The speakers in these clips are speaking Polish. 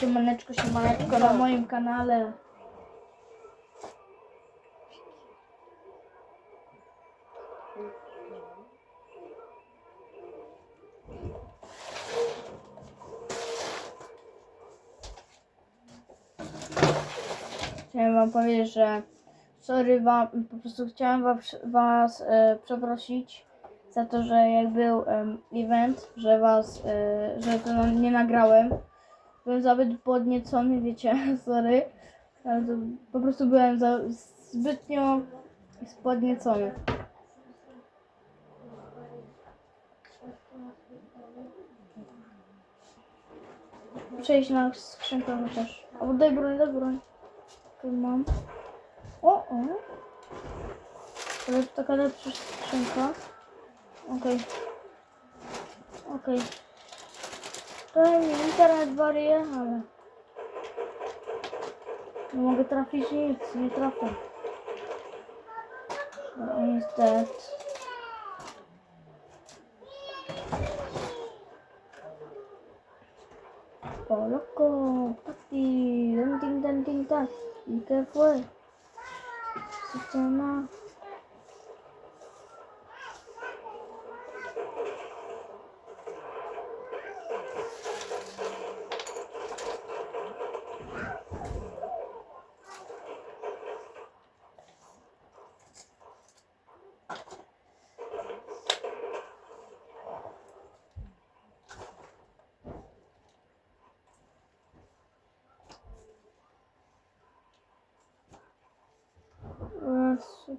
Siemaneczko, siemaneczko na moim kanale. Chciałem wam powiedzieć, że sorry wam, po prostu chciałem was, was e, przeprosić za to, że jak był em, event, że was, e, że to nie nagrałem. Byłem zbyt podniecony, wiecie, sorry. Ale po prostu byłem za, zbytnio podniecony. Przejść na skrzynkę chociaż. Albo daj broń, daj broń. Okej, mam. O, o. Ale taka lepsza skrzynka. Okej. Okej. Trochę Ej, internet wariata. Nie mogę trafić nic, nie trafię. No niestety. Poloko, pati, dan ting dan ting tak. Ike fue. Sistema.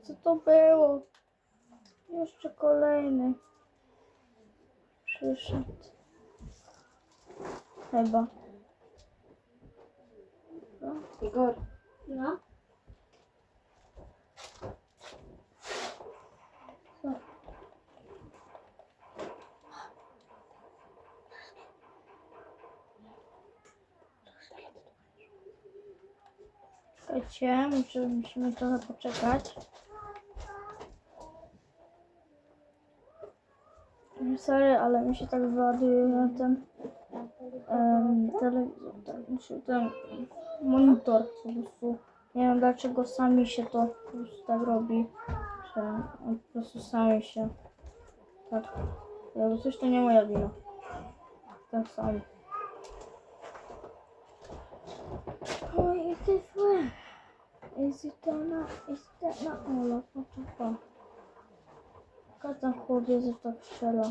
Co to było? Jeszcze kolejny. Przyszedł. Chyba. Dobra. Igor, No. Co? Musimy trochę poczekać. Sorry, ale mi się tak wyładuje ten um, telewizor, się ten monitor po prostu. Nie wiem dlaczego sami się to po prostu tak robi, że po prostu sami się tak. Jakby coś to nie moja wina. Tak samo. Oj, i ty fue. Is it na, is it na Ola, poczekaj. Kata chodzi, że tak strzela.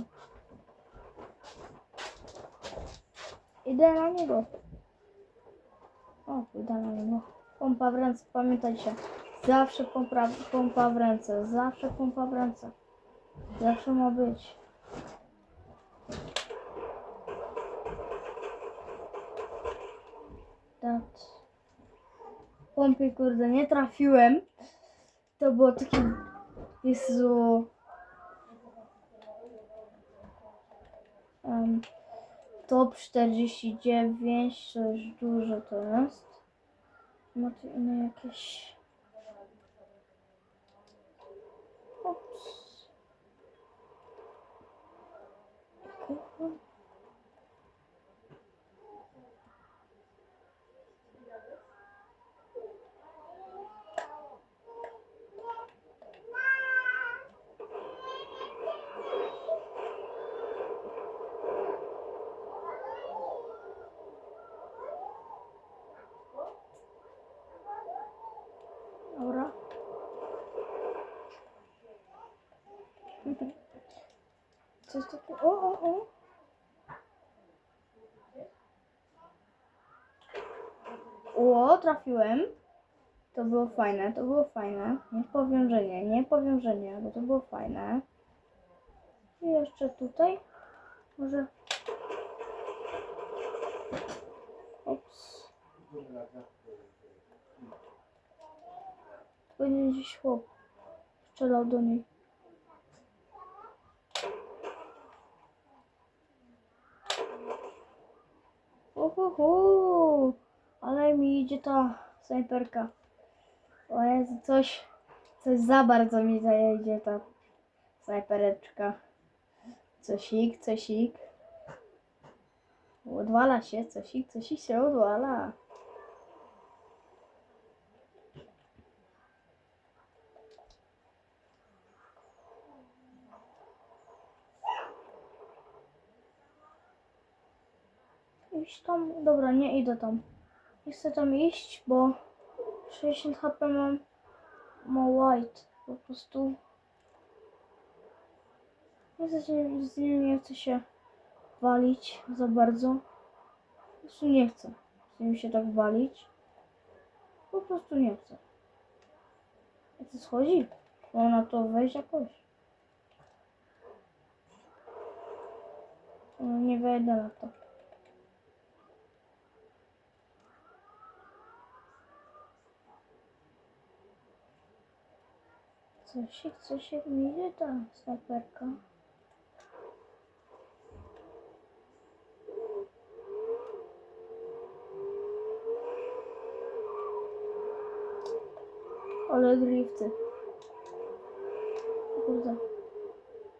Idę na niego. O, idę na niego. Pompa w ręce, pamiętajcie. Zawsze pompa, pompa w ręce, zawsze pompa w ręce. Zawsze ma być. Tak. Pompie, kurde, nie trafiłem. To było takie... Jezu... Um, top 49, to już dużo to jest. Ma tu inne jakieś... Ups. Okej. Dobra. Coś takiego. O, o, o. O, trafiłem. To było fajne, to było fajne. Nie powiem, że nie, nie powiem, że nie, bo to było fajne. I jeszcze tutaj. Może. Ops. To będzie gdzieś chłop. Strzelał do niej. Uhuhu, ale mi idzie ta snajperka. O Jezu, coś, coś za bardzo mi zajedzie ta snajpereczka. Cosik, cosik. Odwala się coś i coś się odwala. Iść tam. Dobra, nie idę tam. Nie chcę tam iść, bo 60 HP mam. Ma white. Po prostu. Nie chcę się, z nim nie chcę się walić za bardzo. Po prostu nie chcę z nim się tak walić. Po prostu nie chcę. Jak to schodzi? Mam na to wejść jakoś. No, nie wejdę na to. Coś, jak mi idzie ta snajperka. Ale drifty. Kurde.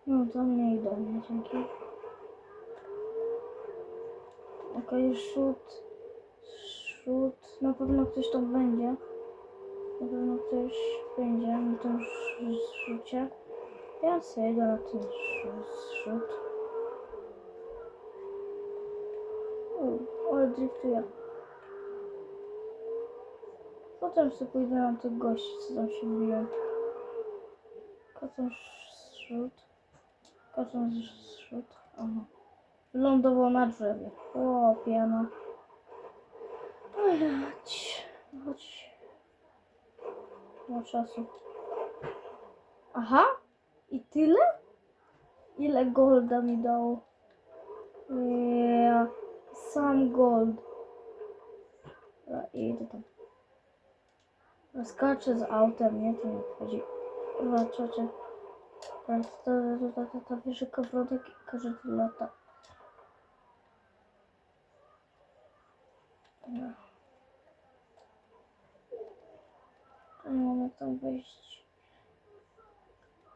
No tam nie idą, nie dzięki. Okej, shoot. Shoot. Na pewno ktoś tam będzie. Na pewno ktoś na tym rzucie. Ja sobie idę na ten sz- rzut. O, ale driftuję. Potem sobie pójdę na tych gości, co tam się biją. Kacą zrzut. Kacą zrzut. Aha. Wylądował na drzewie. O, piano. Chodź. Chodź. Ma czasu. Aha. I tyle? Ile golda mi dało? Yeah. Sam gold. Dobra, idę tam. Skaczę z autem, nie? To nie wchodzi. Kurwa, ciocie. Teraz to, to, to, to, bierze i każe tu lata. Dobra. Nie mamy tam wejść.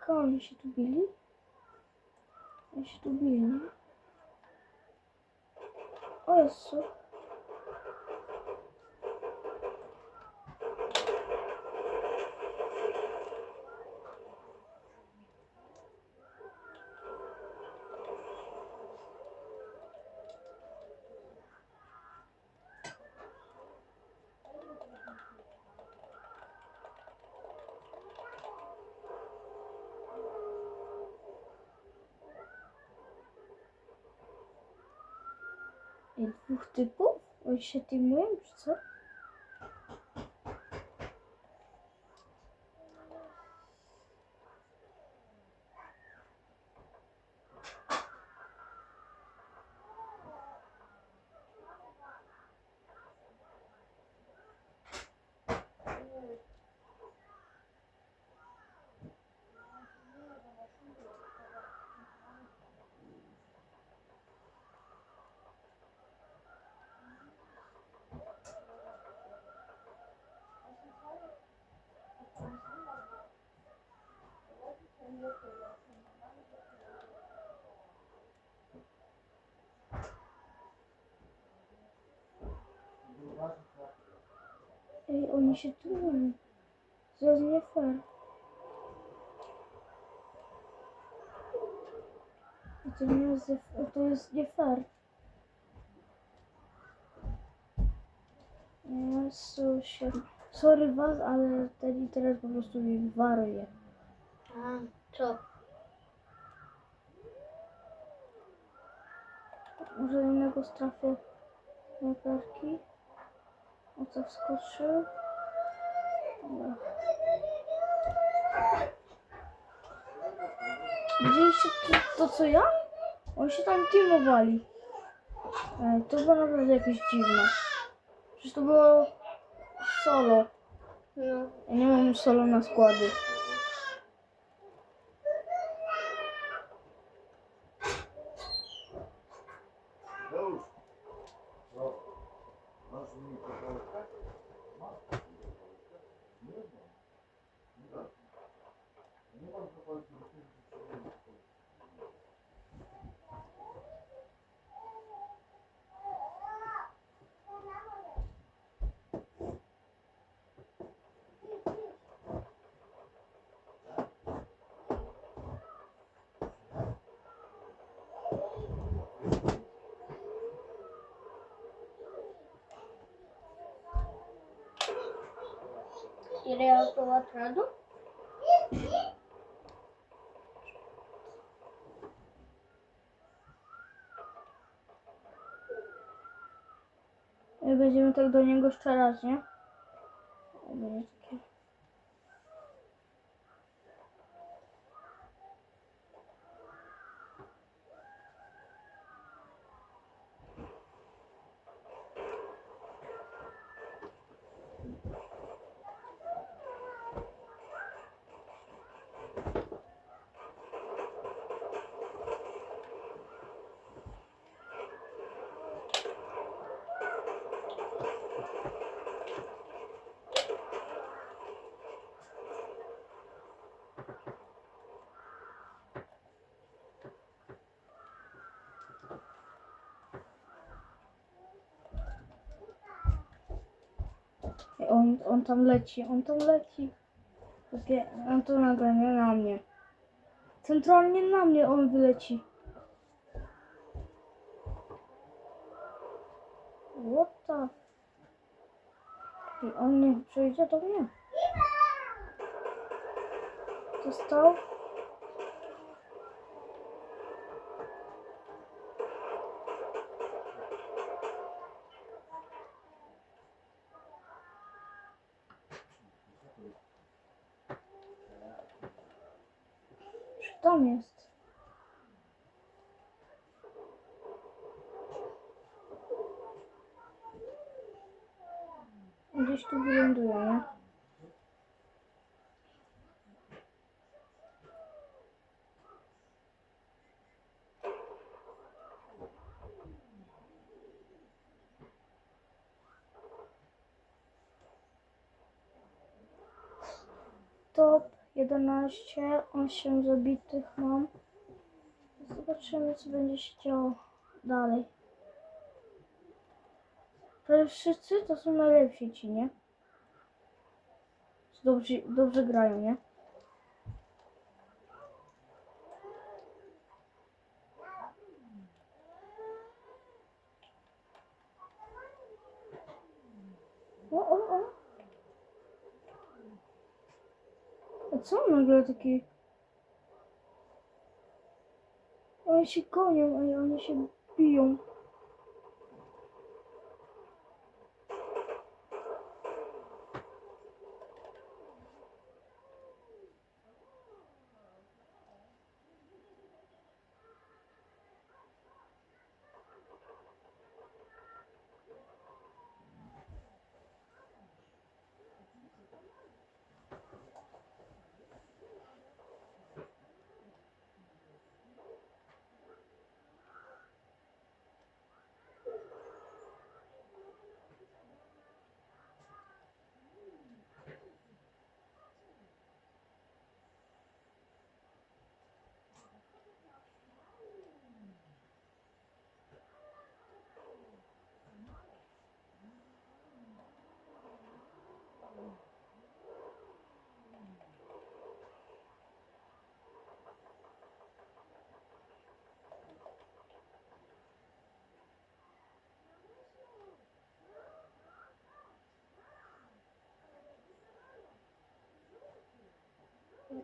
Oni się tu bili? Oni się tu bili? O Jezu. I dwóch typów? Oni się teamują, czy co? Ej, oni się. To jest nie fair. To nie jest, to jest nie fair. Jezu, się... Sorry was, ale ten internet po prostu mi waruje. A, co? Może innego strafię snajperki. O co wskoczył? Dobra. Widzieliście to, to co ja? Oni się tam teamowali. Ej, to było naprawdę jakieś dziwne. Przecież to było solo. No. Ja nie mam solo na składy. Już. No. Masz mi kawałkę? Masz. Nie mam. Nie mam. Nie mam kawałki, bo nie wiem, czy to jest. Ile ja była tradu? I będziemy tak do niego strzelać, nie? On, on tam leci, on tam leci. Takie, on to nagle nie na mnie. Centralnie na mnie on wyleci. What the? I on nie przejdzie do mnie. Dostał? Czy tam jest? Gdzieś tu wyląduje, nie? Top 11, 8 zabitych mam. Zobaczymy, co będzie się działo dalej. Prawie wszyscy to są najlepsi ci, nie? Dobrze, dobrze grają, nie? O, o, o. Co on nagle taki... Oni się gonią, a oni się biją.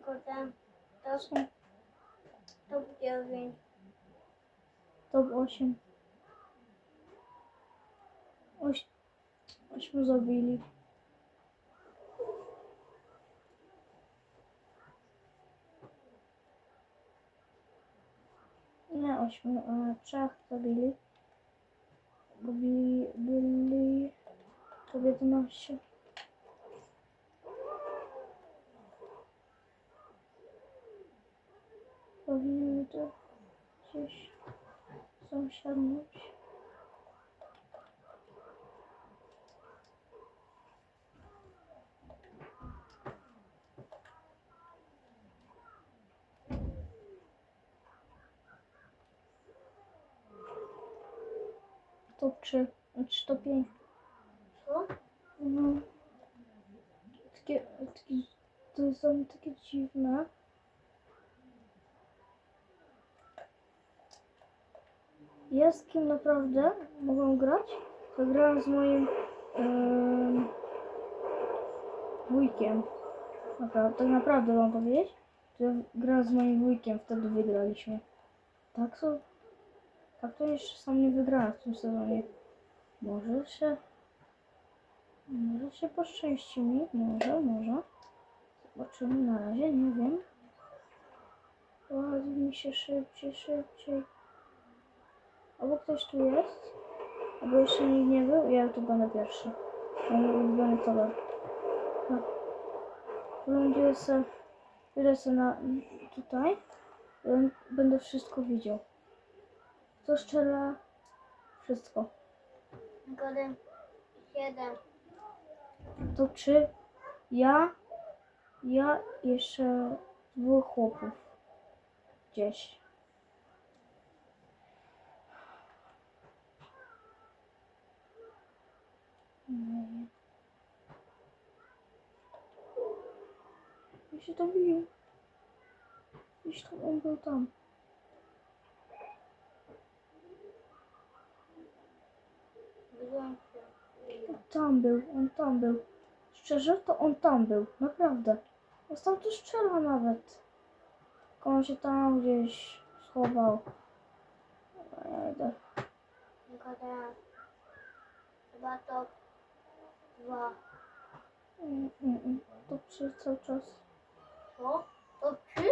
Tylko ten. To są. To dziewięć. Top 8. Oś... Ośmiu zabili. Nie, ośmiu, a trzech zabili. Byli, byli to 11. Powinien to gdzieś sąsiadnąć. Top 3, znaczy top 5. Co? No. Takie, takie, to są takie dziwne. Ja z kim naprawdę mogą grać? To grałem z moim em, wujkiem. Tak naprawdę mam powiedzieć, że grałem z moim wujkiem, wtedy wygraliśmy. Tak co? Tak to jeszcze sam nie wygrałem w tym sezonie. Może się... Może się poszczęści mi, może, może. Zobaczymy, na razie nie wiem. Ładzi mi się szybciej, szybciej. Albo ktoś tu jest? Albo jeszcze nikt nie był? Ja tu będę pierwszy. Mój ulubiony kolor. Tak. Wyląduję se, wyjdę se na tutaj. Bę- Będę wszystko widział. Kto strzela? Wszystko. Nikodem. Siedem. To czy ja, ja jeszcze dwóch chłopów gdzieś. Nie. Ja się to bił. Gdzieś tam on był tam. On tam był, on tam był. Szczerze, to on tam był, naprawdę. On tam tu strzela nawet. Tylko on się tam gdzieś schował. Ja idę. Chyba to dwa. Mm, mm, mm. To przy cały czas. Co? To trzy?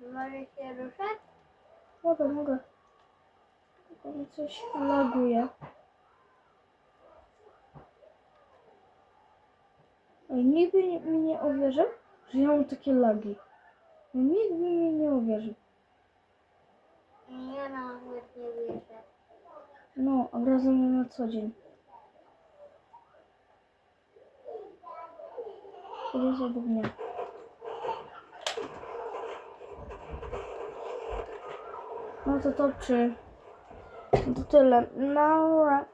Możesz się ruszać? Mogę, mogę. Tylko mi coś laguje. Ej, nikt by nie- mi nie uwierzył, że ja mam takie lagi. No, Nikt mi nie. Nie nawet nie wierzę. No, ze mną na co dzień. Kiedyś obok mnie. No to top 3. To tyle. Now,